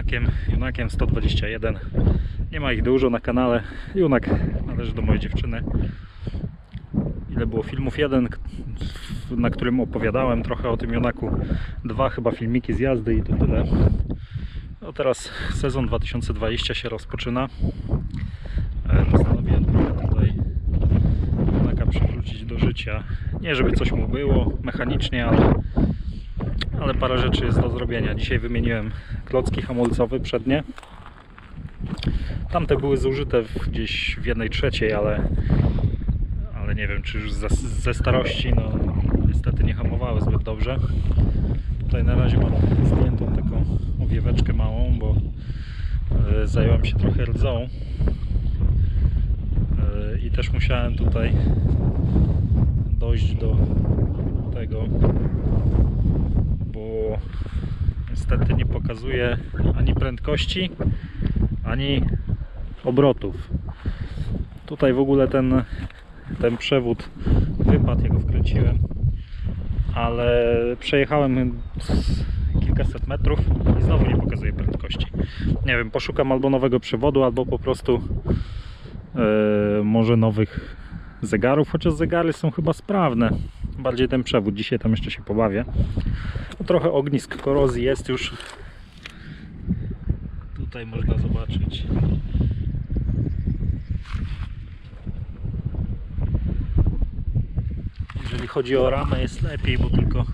Junakiem, Junakiem 121. Nie ma ich dużo na kanale. Junak należy do mojej dziewczyny. Ile było filmów? Jeden, na którym opowiadałem trochę o tym Junaku. Dwa chyba filmiki z jazdy i to tyle. No teraz sezon 2020 się rozpoczyna. E, Postanowiłem trochę tutaj Junaka przywrócić do życia. Nie żeby coś mu było mechanicznie, ale ale parę rzeczy jest do zrobienia. Dzisiaj wymieniłem klocki hamulcowe przednie. Tamte były zużyte gdzieś w jednej trzeciej, ale, ale nie wiem, czy już ze, ze starości, no niestety nie hamowały zbyt dobrze. Tutaj na razie mam zdjętą taką owieweczkę małą, bo e, zająłem się trochę rdzą E, i też musiałem tutaj dojść do tego niestety nie pokazuje ani prędkości, ani obrotów. Tutaj w ogóle ten, ten przewód wypadł, ja go wkręciłem, ale przejechałem kilkaset metrów i znowu nie pokazuje prędkości. Nie wiem, poszukam albo nowego przewodu, albo po prostu e, może nowych zegarów, chociaż zegary są chyba sprawne. Bardziej ten przewód, dzisiaj tam jeszcze się pobawię. No, trochę ognisk korozji jest już. Tutaj można zobaczyć. Jeżeli chodzi o ramę jest lepiej, bo tylko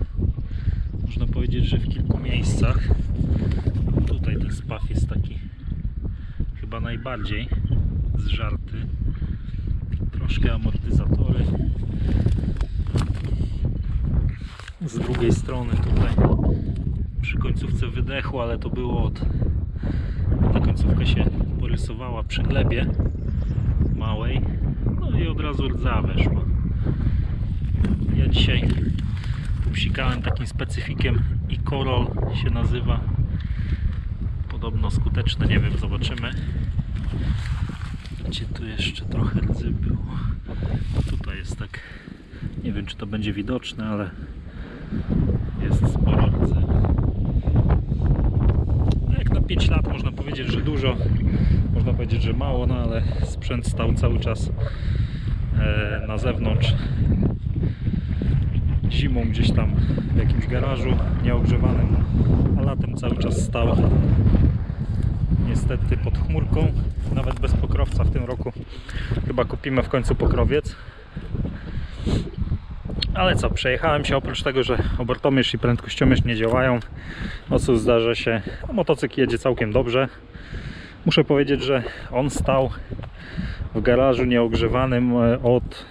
można powiedzieć, że w kilku miejscach. Tutaj ten spaw jest taki chyba najbardziej zżarty. Troszkę amortyzatory. Z drugiej strony tutaj. Przy końcówce wydechu, ale to było od ta końcówka się porysowała przy glebie małej. No i od razu rdza weszła. Ja dzisiaj psikałem takim specyfikiem i Korol się nazywa. Podobno skuteczne, nie wiem, zobaczymy. Gdzie tu jeszcze trochę rdzy było? Tutaj jest tak nie wiem czy to będzie widoczne, ale jest sporo rdzy. No Jak na 5 lat można powiedzieć, że dużo, można powiedzieć, że mało, no ale sprzęt stał cały czas e, na zewnątrz. Zimą gdzieś tam w jakimś garażu nieogrzewanym, a latem cały czas stał niestety pod chmurką, nawet bez pokrowca w tym roku. Chyba kupimy w końcu pokrowiec. Ale co, przejechałem się oprócz tego, że obortomierz i prędkościomierz nie działają. No cóż, zdarza się. Motocykl jedzie całkiem dobrze. Muszę powiedzieć, że on stał w garażu nieogrzewanym e, od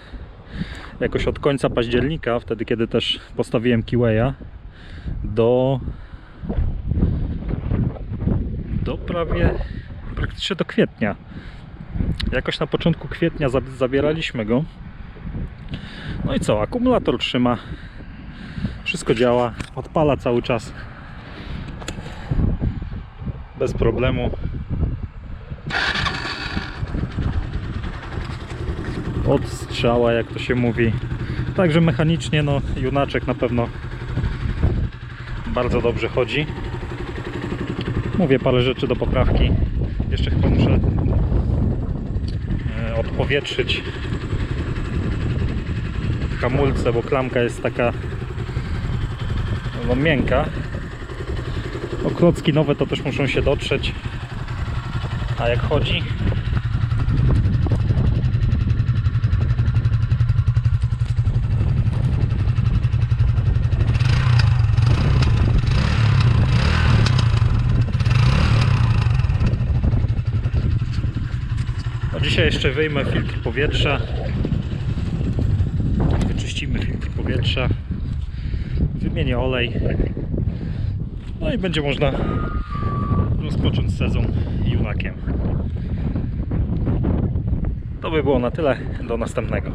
jakoś od końca października, wtedy kiedy też postawiłem Kiweya do do prawie praktycznie do kwietnia. Jakoś na początku kwietnia zab- zabieraliśmy go. No i co? Akumulator trzyma. Wszystko działa. Odpala cały czas. Bez problemu. Od strzała, jak to się mówi. Także mechanicznie, no, junaczek na pewno bardzo dobrze chodzi. Mówię parę rzeczy do poprawki. Jeszcze chyba muszę e, odpowietrzyć hamulce, bo klamka jest taka no, miękka. O klocki nowe to też muszą się dotrzeć. A jak chodzi? No dzisiaj jeszcze wyjmę filtr powietrza. Wyczyścimy filtr powietrza. Wymienię olej. No i będzie można rozpocząć sezon junakiem. To by było na tyle. Do następnego.